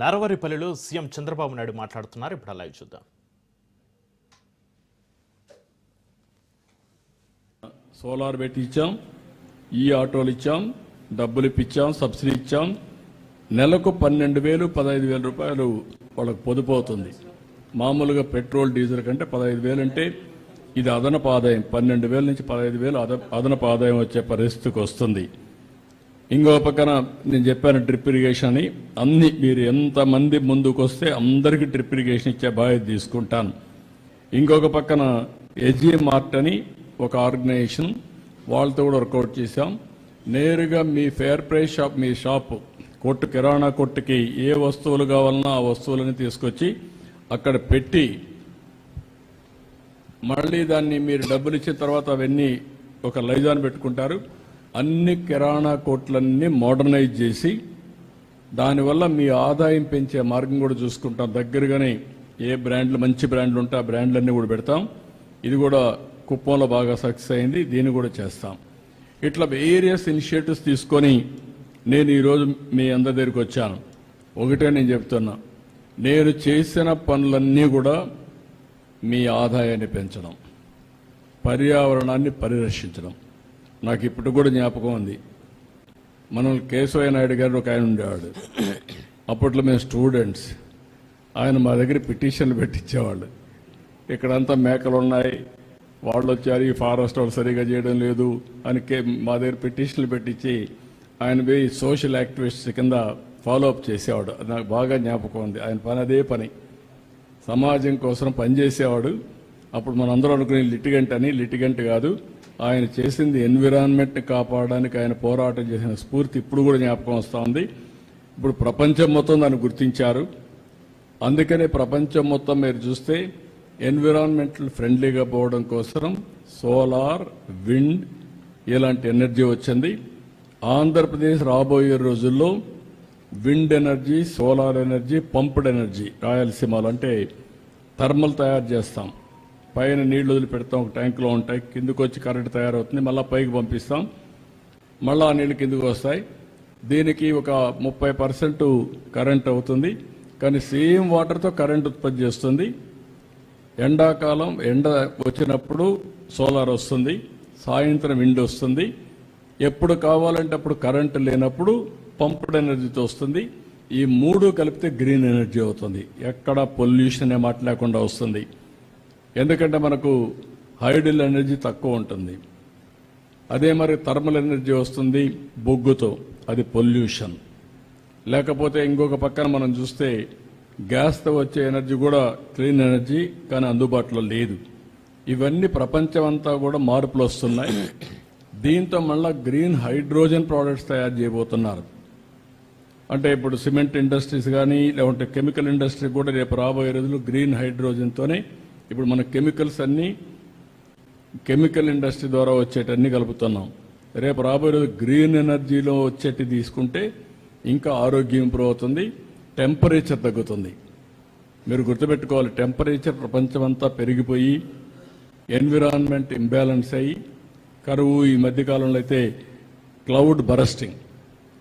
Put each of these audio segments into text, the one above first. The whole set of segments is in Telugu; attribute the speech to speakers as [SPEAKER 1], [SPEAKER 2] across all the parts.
[SPEAKER 1] నారవారిపల్లిలో సీఎం చంద్రబాబు నాయుడు మాట్లాడుతున్నారు. ఇప్పుడు అలా చూద్దాం.
[SPEAKER 2] సోలార్ పెట్టి ఇచ్చాం ఈ ఆటోలు ఇచ్చాం డబ్బులు ఇప్పించాం సబ్సిడీ ఇచ్చాం. నెలకు పన్నెండు వేలు పదహైదు వేల రూపాయలు వాళ్ళకు పొదుపు అవుతుంది. మామూలుగా పెట్రోల్ డీజిల్ కంటే పదహైదు వేలు అంటే ఇది అదనపు ఆదాయం. పన్నెండు వేల నుంచి పదహైదు వేలు అద అదనపు ఆదాయం వచ్చే పరిస్థితికి వస్తుంది. ఇంకో పక్కన నేను చెప్పాను డ్రిప్ ఇరిగేషన్ అని. అన్ని మీరు ఎంతమంది ముందుకు వస్తే అందరికీ డ్రిప్ ఇరిగేషన్ ఇచ్చే బాధ్యత తీసుకుంటాను. ఇంకొక పక్కన ఎస్జీ మార్ట్ అని ఒక ఆర్గనైజేషన్ వాళ్ళతో కూడా వర్కౌట్ చేశాం. నేరుగా మీ ఫేర్ ప్రైస్ షాప్ మీ షాప్ కొట్టు కిరాణా కొట్టుకి ఏ వస్తువులు కావాలన్నా ఆ వస్తువులని తీసుకొచ్చి అక్కడ పెట్టి మళ్ళీ దాన్ని మీరు డబ్బులు ఇచ్చిన తర్వాత అవన్నీ ఒక లైజాన్ పెట్టుకుంటారు. అన్ని కిరాణా కోట్లన్నీ మోడర్నైజ్ చేసి దానివల్ల మీ ఆదాయం పెంచే మార్గం కూడా చూసుకుంటాం. దగ్గరగానే ఏ బ్రాండ్లు మంచి బ్రాండ్లు ఉంటే ఆ బ్రాండ్లన్నీ కూడా పెడతాం. ఇది కూడా కుప్పంలో బాగా సక్సెస్ అయింది. దీన్ని కూడా చేస్తాం. ఇట్లా వేరియస్ ఇనిషియేటివ్స్ తీసుకొని నేను ఈరోజు మీ అందరి దగ్గరికి వచ్చాను. ఒకటే నేను చెప్తున్నా. నేను చేసిన పనులన్నీ కూడా మీ ఆదాయాన్ని పెంచడం పర్యావరణాన్ని పరిరక్షించడం. నాకు ఇప్పుడు కూడా జ్ఞాపకం ఉంది. మనం కేశవయ్య నాయుడు గారు ఒక ఆయన ఉండేవాడు. అప్పట్లో మేము స్టూడెంట్స్. ఆయన మా దగ్గర పిటిషన్లు పెట్టించేవాళ్ళు. ఇక్కడంతా మేకలు ఉన్నాయి వాళ్ళు వచ్చారు ఈ ఫారెస్ట్ వాళ్ళు సరిగా చేయడం లేదు అని కే- మా దగ్గర పిటిషన్లు పెట్టించి ఆయన పోయి సోషల్ యాక్టివిస్ట్ కింద ఫాలో అప్ చేసేవాడు. అది నాకు బాగా జ్ఞాపకం ఉంది. ఆయన పని అదే పని. సమాజం కోసం పనిచేసేవాడు అప్పుడు మనందరం అనుకునే లిటిగెంట్ అని లిటిగెంట్ కాదు. ఆయన చేసింది ఎన్విరాన్మెంట్ని కాపాడడానికి ఆయన పోరాటం చేసిన స్ఫూర్తి ఇప్పుడు కూడా జ్ఞాపకం వస్తూ ఉంది. ఇప్పుడు ప్రపంచం మొత్తం దాన్ని గుర్తించారు. అందుకనే ప్రపంచం మొత్తం మీరు చూస్తే ఎన్విరాన్మెంటల్ ఫ్రెండ్లీగా పోవడం కోసం సోలార్ విండ్ ఇలాంటి ఎనర్జీ వచ్చింది. ఆంధ్రప్రదేశ్ రాబోయే రోజుల్లో wind energy solar energy pumped energy రాయలసీమలో అంటే థర్మల్ తయారు చేస్తాం. పైన నీళ్ళు వదిలిపెడతాం ఒక ట్యాంకులో ఉంటాయి కిందకు వచ్చి కరెంట్ తయారవుతుంది మళ్ళీ పైకి పంపిస్తాం మళ్ళా ఆ నీళ్ళు కిందకు వస్తాయి. దీనికి ఒక ముప్పై పర్సెంట్ కరెంట్ అవుతుంది కానీ సేమ్ వాటర్తో కరెంట్ ఉత్పత్తి చేస్తుంది. ఎండాకాలం ఎండ వచ్చినప్పుడు సోలార్ వస్తుంది సాయంత్రం విండ్ వస్తుంది. ఎప్పుడు కావాలంటే అప్పుడు కరెంటు లేనప్పుడు పంప్డ్ ఎనర్జీతో వస్తుంది. ఈ మూడు కలిపితే గ్రీన్ ఎనర్జీ అవుతుంది. ఎక్కడ పొల్యూషన్ ఏ మాట్లాడకుండా వస్తుంది. ఎందుకంటే మనకు హైడిల్ ఎనర్జీ తక్కువ ఉంటుంది. అదే మరి థర్మల్ ఎనర్జీ వస్తుంది బొగ్గుతో అది పొల్యూషన్. లేకపోతే ఇంకొక పక్కన మనం చూస్తే గ్యాస్తో వచ్చే ఎనర్జీ కూడా క్లీన్ ఎనర్జీ కానీ అందుబాటులో లేదు. ఇవన్నీ ప్రపంచం అంతా కూడా మార్పులు వస్తున్నాయి. దీంతో మళ్ళీ గ్రీన్ హైడ్రోజన్ ప్రోడక్ట్స్ తయారు చేయబోతున్నారు. అంటే ఇప్పుడు సిమెంట్ ఇండస్ట్రీస్ కానీ లేకుంటే కెమికల్ ఇండస్ట్రీ కూడా రేపు రాబోయే రోజులు గ్రీన్ హైడ్రోజన్తోనే ఇప్పుడు మన కెమికల్స్ అన్నీ కెమికల్ ఇండస్ట్రీ ద్వారా వచ్చేటన్ని కలుపుతున్నాం. రేపు రాబోయే రోజు గ్రీన్ ఎనర్జీలో వచ్చేటి తీసుకుంటే ఇంకా ఆరోగ్యం ఇంప్రూవ్ అవుతుంది టెంపరేచర్ తగ్గుతుంది. మీరు గుర్తుపెట్టుకోవాలి టెంపరేచర్ ప్రపంచమంతా పెరిగిపోయి ఎన్విరాన్మెంట్ ఇంబ్యాలెన్స్ అయ్యి కరువు ఈ మధ్యకాలంలో అయితే క్లౌడ్ బరస్టింగ్.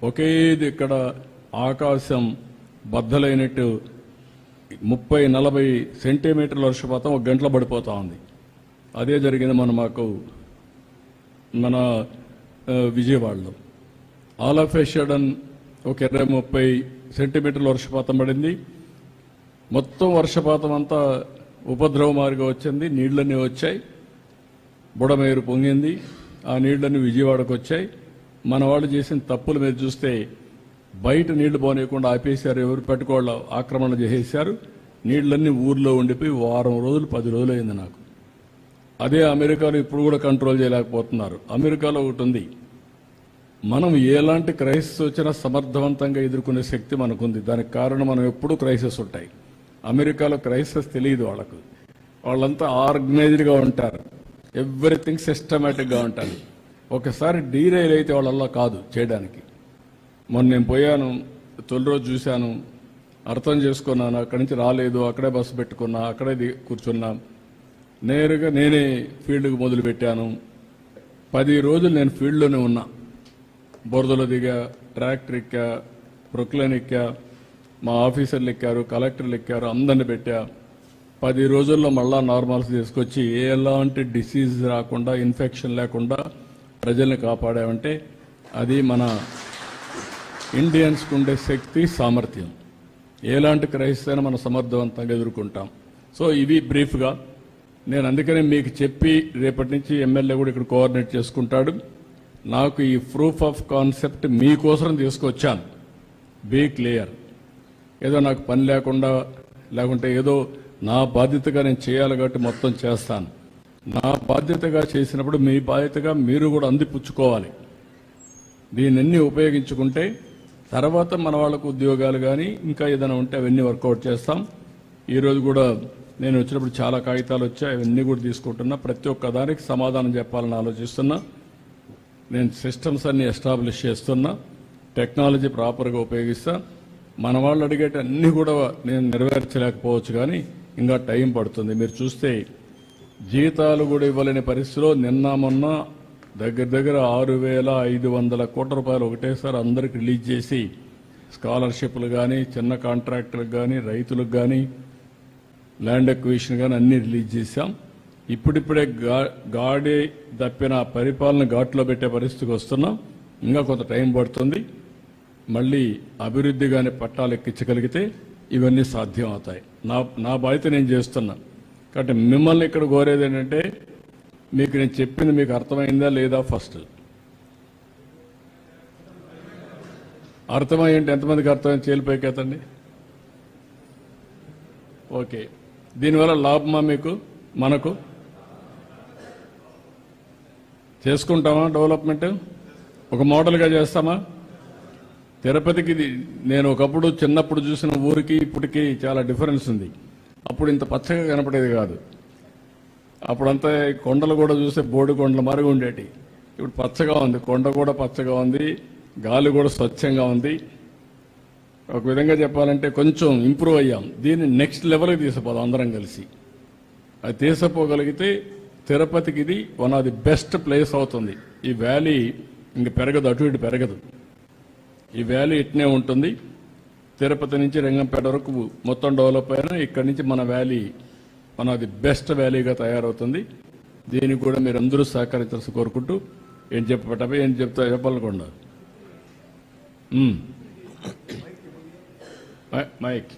[SPEAKER 2] ఒకేది ఇక్కడ ఆకాశం బద్దలైనట్టు ముప్పై నలభై సెంటీమీటర్ల వర్షపాతం ఒక గంటలో పడిపోతూ ఉంది. అదే జరిగింది మన మాకు మన విజయవాడలో. ఆల్ ఆఫ్ ఏ ఒక ఇరవై ముప్పై సెంటీమీటర్ల వర్షపాతం పడింది. మొత్తం వర్షపాతం అంతా ఉపద్రవ మార్గం వచ్చింది. నీళ్ళన్నీ వచ్చాయి. బుడమేరు పొంగింది. ఆ నీళ్ళన్నీ విజయవాడకు వచ్చాయి. మన వాళ్ళు చేసిన తప్పులు మీరు చూస్తే బయట నీళ్ళు పోనీయకుండా ఆపేశారు ఎవరు? పెట్టుకోళ్ళ ఆక్రమణ చేసేసారు నీళ్ళన్నీ ఊర్లో ఉండిపోయి వారం రోజులు పది రోజులు అయింది నాకు. అదే అమెరికాలో ఇప్పుడు కూడా కంట్రోల్ చేయలేకపోతున్నారు. అమెరికాలో ఒకటి ఉంది. మనం ఎలాంటి క్రైసిస్ వచ్చినా సమర్థవంతంగా ఎదుర్కొనే శక్తి మనకుంది. దానికి కారణం మనం ఎప్పుడూ క్రైసిస్ ఉంటాయి. అమెరికాలో క్రైసిస్ తెలియదు వాళ్ళకు. వాళ్ళంతా ఆర్గనైజ్డ్గా ఉంటారు. ఎవ్రీథింగ్ సిస్టమేటిక్గా ఉంటారు. ఒకసారి డీరైల్ అయితే వాళ్ళల్లో కాదు చేయడానికి. మొన్న నేను పోయాను తొలి రోజు చూశాను అర్థం చేసుకున్నాను అక్కడి నుంచి రాలేదు అక్కడే బస్సు పెట్టుకున్నా అక్కడే ది- కూర్చున్నా. నేరుగా నేనే ఫీల్డ్కి మొదలు పెట్టాను. పది రోజులు నేను ఫీల్డ్లోనే ఉన్నా. బురదలో దిగా ట్రాక్టర్ ఎక్కా ప్రొక్లైన్ ఎక్కా మా ఆఫీసర్లు ఎక్కారు కలెక్టర్లు ఎక్కారు అందరిని పెట్టా. పది రోజుల్లో మళ్ళా నార్మల్స్ తీసుకొచ్చి ఎలాంటి డిసీజ్ రాకుండా ఇన్ఫెక్షన్ లేకుండా ప్రజల్ని కాపాడామంటే అది మన ఇండియన్స్కి ఉండే శక్తి సామర్థ్యం. ఎలాంటి క్రైస్తవ అయినా మనం సమర్థవంతంగా ఎదుర్కొంటాం? సో ఇవి బ్రీఫ్గా. నేను అందుకనే మీకు చెప్పి రేపటి నుంచి ఎమ్మెల్యే కూడా ఇక్కడ కోఆర్డినేట్ చేసుకుంటాడు. నాకు ఈ ప్రూఫ్ ఆఫ్ కాన్సెప్ట్ మీకోసం తీసుకొచ్చాను. Be clear. ఏదో నాకు పని లేకుండా లేకుంటే ఏదో నా బాధ్యతగా నేను చేయాలి కాబట్టి మొత్తం చేస్తాను. నా బాధ్యతగా చేసినప్పుడు మీ బాధ్యతగా మీరు కూడా అందిపుచ్చుకోవాలి. దీనన్ని ఉపయోగించుకుంటే తర్వాత మన వాళ్ళకు ఉద్యోగాలు కానీ ఇంకా ఏదైనా ఉంటే అవన్నీ వర్కౌట్ చేస్తాం. ఈరోజు కూడా నేను వచ్చినప్పుడు చాలా కాగితాలు వచ్చాయి. అవన్నీ కూడా తీసుకుంటున్నా. ప్రతి ఒక్క దానికి సమాధానం చెప్పాలని ఆలోచిస్తున్నా. నేను సిస్టమ్స్ అన్ని ఎస్టాబ్లిష్ చేస్తున్నా. టెక్నాలజీ ప్రాపర్గా ఉపయోగిస్తా. మన వాళ్ళు అడిగేట అన్నీ కూడా నేను నెరవేర్చలేకపోవచ్చు కానీ ఇంకా టైం పడుతుంది. మీరు చూస్తే జీతాలు కూడా ఇవ్వలేని పరిస్థితిలో నిన్న మొన్న దగ్గర దగ్గర ఆరు వేల ఐదు వందల కోట్ల రూపాయలు ఒకటేసారి అందరికి రిలీజ్ చేసి స్కాలర్షిప్లు కానీ చిన్న కాంట్రాక్టులకు కానీ రైతులకు కానీ ల్యాండ్ ఎక్విషన్ కానీ అన్నీ రిలీజ్ చేశాం. ఇప్పుడిప్పుడే గా గాడి దప్పిన పరిపాలన ఘాట్లో పెట్టే పరిస్థితికి వస్తున్నాం. ఇంకా కొంత టైం పడుతుంది. మళ్ళీ అభివృద్ధి కానీ పట్టాలు ఎక్కించగలిగితే ఇవన్నీ సాధ్యం అవుతాయి. నా నా బాధ్యత నేను చేస్తున్నా. కాబట్టి మిమ్మల్ని ఇక్కడ కోరేది ఏంటంటే మీకు నేను చెప్పింది మీకు అర్థమైందా లేదా ఫస్ట్? అర్థమయ్యంటే ఎంతమందికి అర్థమైంది? చేలిపోయికెత్తండి ఓకే. దీనివల్ల లాభమా మీకు? మనకు? చేసుకుంటామా డెవలప్మెంట్? ఒక మోడల్గా చేస్తామా? తిరుపతికి ఇది నేను ఒకప్పుడు చిన్నప్పుడు చూసిన ఊరికి ఇప్పటికీ చాలా డిఫరెన్స్ ఉంది. అప్పుడు ఇంత పచ్చగా కనపడేది కాదు. అప్పుడంతా కొండలు కూడా చూస్తే బోడి కొండలు మరుగు ఉండేటి. ఇప్పుడు పచ్చగా ఉంది. కొండ కూడా పచ్చగా ఉంది. గాలి కూడా స్వచ్ఛంగా ఉంది. ఒక విధంగా చెప్పాలంటే కొంచెం ఇంప్రూవ్ అయ్యాం. దీన్ని నెక్స్ట్ లెవెల్కి తీసుకుపోదాం అందరం కలిసి. అది తీసుకుపోగలిగితే తిరుపతికి ఇది one of the best place అవుతుంది. ఈ వ్యాలీ ఇంక పెరగదు అటు ఇటు పెరగదు. ఈ వ్యాలీ ఇట్నే ఉంటుంది. తిరుపతి నుంచి రంగంపేట వరకు మొత్తం డెవలప్ అయినా ఇక్కడి నుంచి మన వ్యాలీ మనం అది బెస్ట్ వ్యాలీగా తయారవుతుంది. దీనికి కూడా మీరు అందరూ సహకరించాల్సి కోరుకుంటూ ఏం చెప్పటమే ఏం చెప్తా చెప్పాలనుకుండా మైక్.